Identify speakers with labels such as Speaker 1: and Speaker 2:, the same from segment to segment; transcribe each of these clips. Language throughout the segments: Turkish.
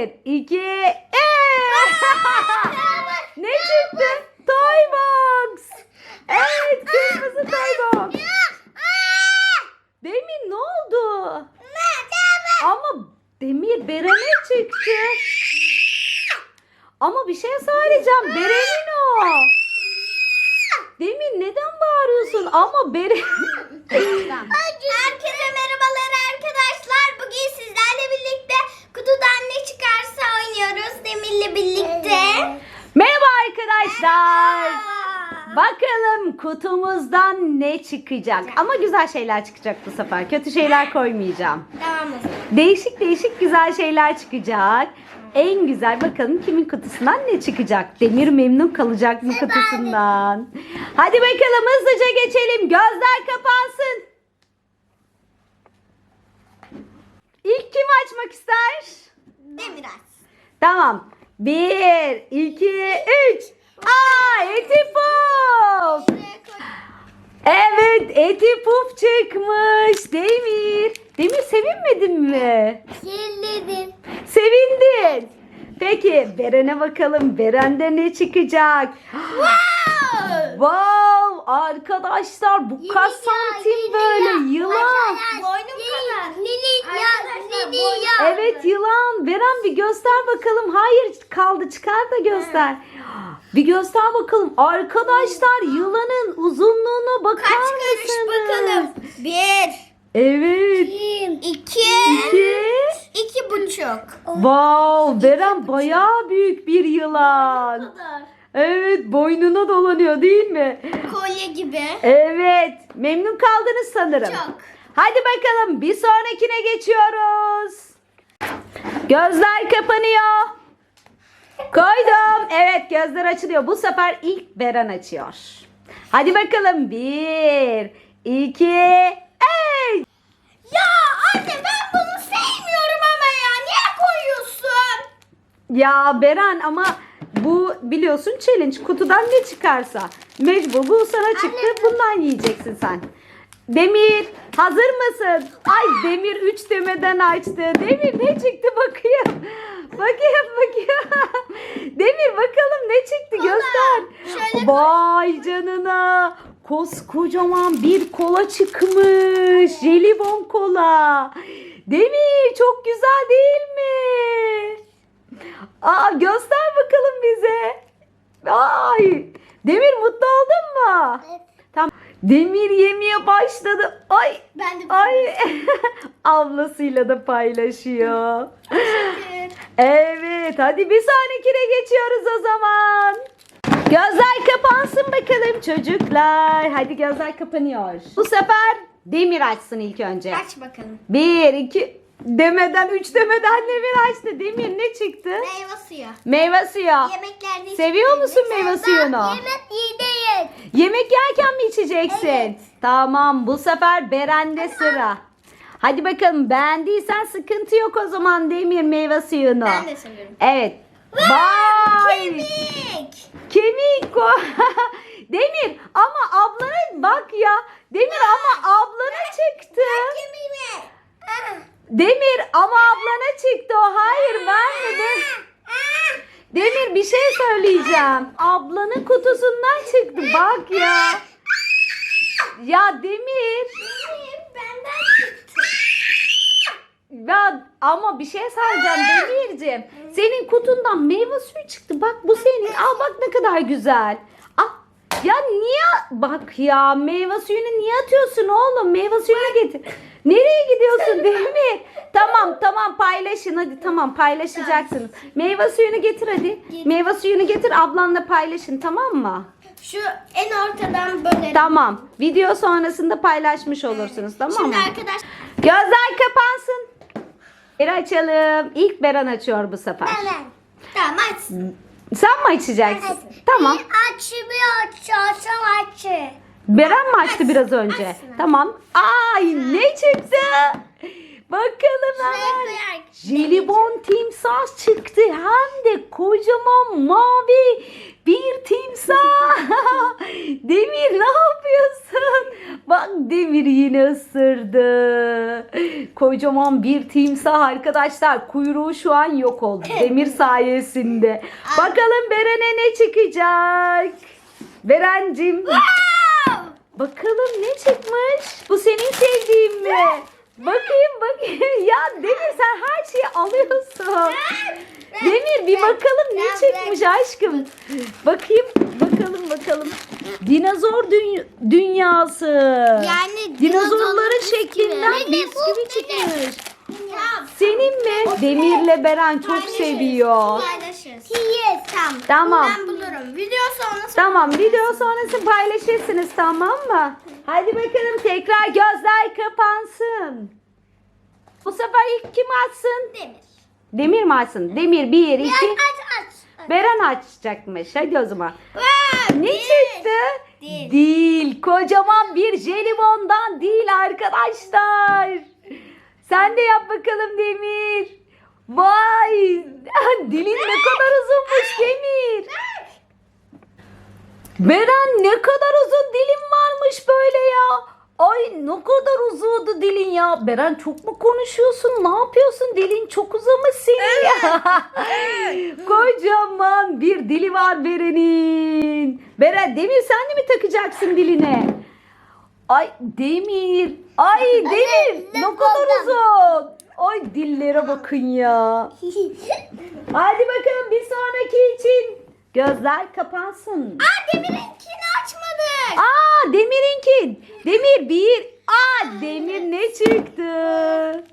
Speaker 1: Bir, iki, üç. ne çıktı? Toy box. Evet kırmızı toy box. Demir ne oldu? Ama Demir Beren'e çıktı. Ama bir şey söyleyeceğim. Beren'in o. Demir neden bağırıyorsun? Ama Beren...
Speaker 2: Herkese merhabalar arkadaşlar. Bugün sizlerle birlikte kutudan ne çıkarsa oynuyoruz Demir'le birlikte.
Speaker 1: Merhaba arkadaşlar. Bakalım kutumuzdan ne çıkacak? Ama güzel şeyler çıkacak bu sefer. Kötü şeyler koymayacağım.
Speaker 2: Tamam o zaman.
Speaker 1: Değişik değişik güzel şeyler çıkacak. En güzel bakalım kimin kutusundan ne çıkacak? Demir memnun kalacak mı kutusundan? Hadi bakalım hızlıca geçelim. Gözler kapansın. İlk kim açmak ister?
Speaker 2: Demir aç.
Speaker 1: Tamam. Bir, iki, üç. Aa, eti puf. Evet, eti puf çıkmış. Demir. Demir sevinmedin mi?
Speaker 2: Kirledim.
Speaker 1: Sevindin. Peki Beren'e bakalım. Beren'de ne çıkacak?
Speaker 2: Wow!
Speaker 1: Wow arkadaşlar bu kaç santim böyle yılan.
Speaker 2: Boynum kadar. Lili ya, Lili ya.
Speaker 1: Evet yılan. Beren bir göster bakalım. Hayır kaldı çıkar da göster. Bir göster bakalım. Arkadaşlar yılanın uzunluğuna bakar
Speaker 2: Kaç karış
Speaker 1: mısınız?
Speaker 2: bakalım. Bir.
Speaker 1: Evet.
Speaker 2: İki.
Speaker 1: İki.
Speaker 2: İki buçuk.
Speaker 1: Wow, Beren bayağı büyük bir yılan. Evet, boynuna dolanıyor değil mi?
Speaker 2: Kolye gibi.
Speaker 1: Evet, memnun kaldınız sanırım.
Speaker 2: Çok.
Speaker 1: Hadi bakalım bir sonrakine geçiyoruz. Gözler kapanıyor. Koydum. Evet gözler açılıyor. Bu sefer ilk Beren açıyor. Hadi bakalım. Bir, iki, üç.
Speaker 2: Ya anne ben bunu sevmiyorum ama ya. Niye koyuyorsun?
Speaker 1: Ya Beren ama bu biliyorsun challenge. Kutudan ne çıkarsa. Mecbur bu sana çıktı. Bundan yiyeceksin sen. Demir hazır mısın? Ay Demir 3 demeden açtı. Demir ne çıktı bakayım. Bakayım bakayım. Demir bakalım ne çıktı göster. Vay canına. Koskocaman bir kola çıkmış. Jelibon kola. Demir çok güzel değil mi? Aa göster bize. Ay Demir mutlu oldun mu?
Speaker 2: Evet.
Speaker 1: Tamam. Demir yemeye başladı. Ay
Speaker 2: Ben de
Speaker 1: ay ablasıyla da paylaşıyor. Evet hadi bir sonrakine geçiyoruz o zaman. Gözler kapansın bakalım çocuklar. Hadi gözler kapanıyor. Bu sefer Demir açsın ilk önce.
Speaker 2: Aç bakalım.
Speaker 1: Bir, iki demeden, üç demeden Demir açtı. Demir ne çıktı?
Speaker 2: Meyve suyu.
Speaker 1: Meyve suyu.
Speaker 2: Yemeklerde
Speaker 1: Seviyor musun meyve suyunu?
Speaker 2: Yemek yedeyin.
Speaker 1: Yemek yerken mi içeceksin?
Speaker 2: Evet.
Speaker 1: Tamam bu sefer Beren'de sıra. Hadi bakalım beğendiysen sıkıntı yok o zaman Demir meyve suyunu.
Speaker 2: Ben de seviyorum.
Speaker 1: Evet. Vay!
Speaker 2: Kemik.
Speaker 1: Kemik o. Demir ama ablana bak ya. Demir ama ablana çıktı.
Speaker 2: Kemiğimi.
Speaker 1: Demir ama ablana çıktı o. Hayır vermedi. Demir bir şey söyleyeceğim. Ablanın kutusundan çıktı bak ya. Ya Demir.
Speaker 2: Benden çıktı.
Speaker 1: Ya ama bir şey söyleyeceğim Demir'cim. Senin kutundan meyve suyu çıktı. Bak bu senin. Al bak ne kadar güzel. Ya niye bak ya meyve suyunu niye atıyorsun oğlum? Meyve suyunu getir. Nereye gidiyorsun Demir? Tamam tamam paylaşın hadi tamam paylaşacaksınız. Meyve suyunu getir hadi. Meyve suyunu getir ablanla paylaşın tamam mı?
Speaker 2: Şu en ortadan bölelim.
Speaker 1: Tamam. Video sonrasında paylaşmış olursunuz tamam mı?
Speaker 2: Şimdi arkadaş
Speaker 1: Gözler kapansın. Bir açalım. İlk Beren açıyor bu sefer.
Speaker 2: ben. Tamam aç.
Speaker 1: Sen mi açacaksın? Tamam.
Speaker 2: Açmıyor açsam açı.
Speaker 1: Beren mi açtı biraz önce?
Speaker 2: Açsın.
Speaker 1: Tamam. Ay ne çıktı? Bakalım hemen. Jelibon timsah çıktı. Hem de kocaman mavi Bir timsah. Demir ne yapıyorsun? Bak Demir yine ısırdı. Kocaman bir timsah arkadaşlar. Kuyruğu şu an yok oldu. Demir sayesinde. Bakalım Beren'e ne çıkacak? Berencim. Bakalım ne çıkmış? Bu senin sevdiğin mi? Bakayım bakayım. Ya Demir sen her şeyi alıyorsun. Demir bir bakalım ne çıkmış aşkım. Bakayım bakalım bakalım. Dinozor dü- dünyası.
Speaker 2: Yani
Speaker 1: dinozorların şeklinden
Speaker 2: bisküvi.
Speaker 1: bisküvi çıkmış. Senin mi? Demirle Beren çok seviyor.
Speaker 2: Paylaşırız. Yes. Tamam.
Speaker 1: Tamam.
Speaker 2: Ben bulurum. Video sonrası.
Speaker 1: Tamam video sonrası paylaşırsınız tamam mı? Hadi bakalım tekrar gözler kapansın. Bu sefer ilk kim açsın?
Speaker 2: Demir.
Speaker 1: Demir mi açsın? Demir bir, iki.
Speaker 2: Aç aç aç.
Speaker 1: Beren açacakmış. Hadi o zaman.
Speaker 2: Wow,
Speaker 1: Ne çıktı?
Speaker 2: Dil.
Speaker 1: Dil. Kocaman bir jelibondan değil arkadaşlar. Sen de yap bakalım Demir. Vay. Dilin ne kadar uzunmuş Demir. Beren ne kadar uzun dilin varmış böyle ya. Ay ne kadar uzadı dilin ya. Beren çok mu konuşuyorsun? Ne yapıyorsun? Dilin çok uzamış senin ya. Kocaman bir dili var Beren'in. Beren Demir sen de mi takacaksın diline? Ay Demir. Ay Demir.
Speaker 2: ne
Speaker 1: kadar uzun. Ay dillere bakın ya. Hadi bakalım bir sonraki için. Gözler kapansın.
Speaker 2: Aa Demir'inkini açmadık.
Speaker 1: Aa Demir'inki. Demir bir. Aa Demir ne çıktı?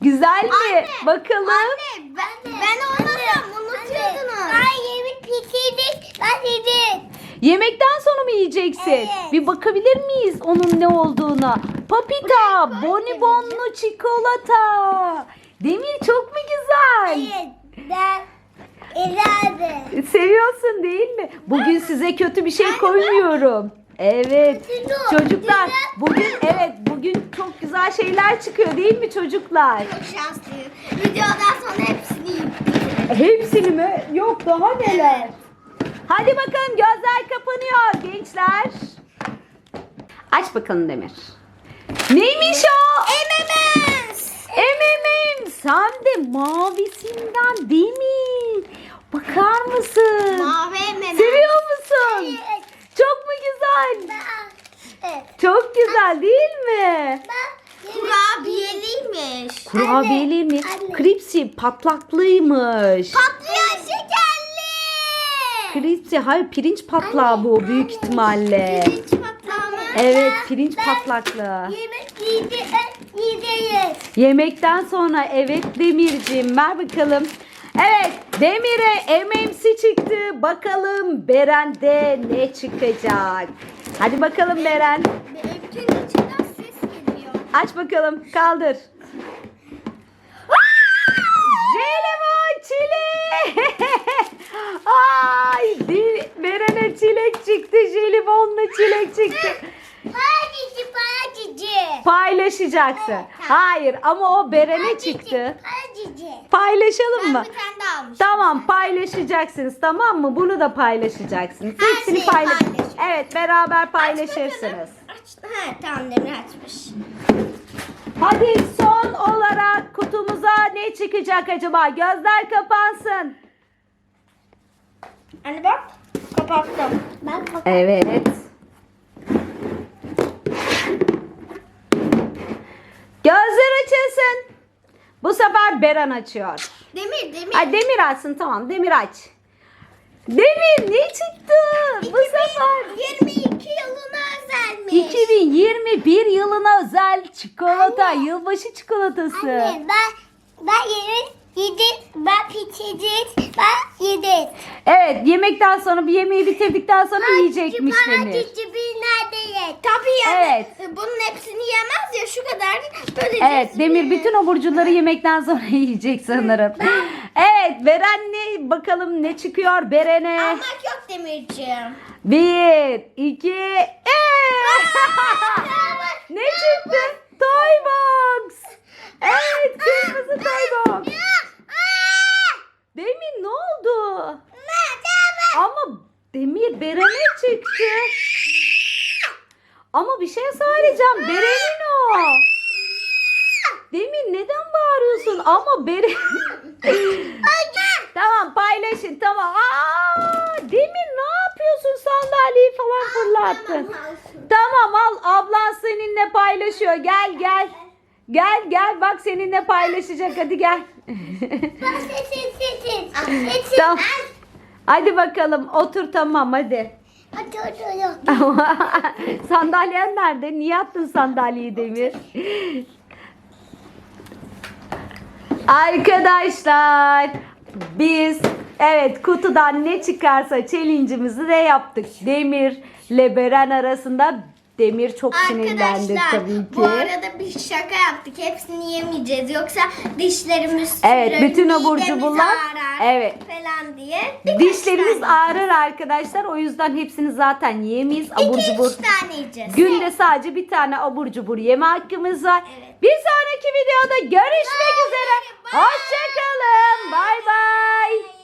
Speaker 1: Güzel mi?
Speaker 2: Anne,
Speaker 1: Bakalım.
Speaker 2: Anne ben de. Ben olmasam unutuyordunuz. Ben yemek bitirdik. Ben yedim.
Speaker 1: Yemekten sonra mı yiyeceksin?
Speaker 2: Evet.
Speaker 1: Bir bakabilir miyiz onun ne olduğuna? Papita, bonibonlu çikolata. Demir çok mu güzel?
Speaker 2: Hayır. Ben ileride.
Speaker 1: Seviyorsun değil mi? Bugün size kötü bir şey koymuyorum. Evet. Çocuklar bugün evet bugün çok güzel şeyler çıkıyor değil mi çocuklar?
Speaker 2: Çok şanslıyım. Videodan sonra hepsini yiyeyim.
Speaker 1: Hepsini mi? Yok daha neler? Hadi bakalım gözler kapanıyor gençler. Aç bakalım Demir. Neymiş o?
Speaker 2: M&M's.
Speaker 1: M&M. Sen de mavisinden değil mi? Bakar mısın?
Speaker 2: Mavi.
Speaker 1: Seviyor musun?
Speaker 2: Evet.
Speaker 1: Çok mu güzel?
Speaker 2: Evet.
Speaker 1: Çok güzel değil mi?
Speaker 2: Kurabiyeliymiş.
Speaker 1: Kurabiyeler mi?
Speaker 2: anne.
Speaker 1: Kripsi patlaklıymış.
Speaker 2: Patlayan şekerli.
Speaker 1: Kripsi hayır pirinç patlağı bu büyük ihtimalle.
Speaker 2: Pirinç patlama.
Speaker 1: Evet pirinç patlaklı.
Speaker 2: Yemek yedi, yiyeceğiz.
Speaker 1: Yemekten sonra evet Demircim ver bakalım. Evet Demir'e MMC çıktı. Bakalım Beren'de ne çıkacak? Hadi bakalım Beren.
Speaker 2: Benimkinin içinden ses geliyor.
Speaker 1: Aç bakalım kaldır. Jelibon çilek. Ay Beren'e çilek çıktı. Jelibonla çilek çıktı.
Speaker 2: Pacici,
Speaker 1: Paylaşacaksın. Hayır ama o Beren'e çıktı. Paylaşalım
Speaker 2: Ben
Speaker 1: mı? Tamam paylaşacaksınız tamam mı? Bunu da paylaşacaksınız.
Speaker 2: Her
Speaker 1: Hepsini
Speaker 2: şeyi
Speaker 1: paylaş. Evet beraber paylaşırsınız.
Speaker 2: Aç. Ha, tamam Demir açmış.
Speaker 1: Hadi son olarak kutumuza ne çıkacak acaba? Gözler kapansın.
Speaker 2: Anne bak. Kapattım. Ben kapattım.
Speaker 1: Evet. Açılsın. Bu sefer Beren açıyor.
Speaker 2: Demir, demir.
Speaker 1: Ay Demir açsın tamam Demir aç. Demir ne çıktı? Bu sefer
Speaker 2: 22 yılına özelmiş.
Speaker 1: 2021 yılına özel çikolata, yılbaşı çikolatası.
Speaker 2: Anne ben ben yedim, yedim, ben pişirdim, ben yedim.
Speaker 1: Evet, yemekten sonra bir yemeği bitirdikten sonra yiyecekmiş Demir.
Speaker 2: Pacici ye? Tabii yani.
Speaker 1: Evet.
Speaker 2: Bunun hepsini yemez ya şu kadar. Böyle
Speaker 1: Evet, Demir bütün o burcuları yemekten sonra yiyecek sanırım. Evet, Beren ne bakalım ne çıkıyor Beren'e?
Speaker 2: Almak yok Demirciğim.
Speaker 1: Bir, iki, üç. ne çıktı? Toy box. Evet, kırmızı toy box. Demir ne oldu? Ama Demir Beren'e çıktı. Ama bir şey söyleyeceğim. Beren'in o. Demir neden bağırıyorsun? Ama Beren... tamam paylaşın tamam. Aa, Demir ne yapıyorsun? Sandalyeyi falan fırlattın. Tamam al ablan seninle paylaşıyor. Gel gel. Gel gel bak seninle paylaşacak hadi gel. tamam. Hadi bakalım otur tamam hadi. Sandalyen nerede? Niye attın sandalyeyi Demir? Arkadaşlar biz evet kutudan ne çıkarsa challenge'ımızı da yaptık. Demir ile Beren arasında Demir çok sinirlendi
Speaker 2: Arkadaşlar
Speaker 1: tabii ki.
Speaker 2: bu arada bir şaka yaptık. Hepsini yemeyeceğiz. Yoksa dişlerimiz
Speaker 1: Evet,
Speaker 2: sürür,
Speaker 1: bütün abur
Speaker 2: midemiz
Speaker 1: cuburlar,
Speaker 2: ağrar
Speaker 1: evet.
Speaker 2: falan diye. Birkaç
Speaker 1: Dişlerimiz
Speaker 2: tane
Speaker 1: ağrır arkadaşlar. O yüzden hepsini zaten yiyemeyiz. Abur
Speaker 2: İki
Speaker 1: cubur.
Speaker 2: üç tane yiyeceğiz.
Speaker 1: Günde sadece bir tane abur cubur yeme hakkımız var.
Speaker 2: Evet.
Speaker 1: Bir sonraki videoda görüşmek üzere. Hoşçakalın. Bay bay.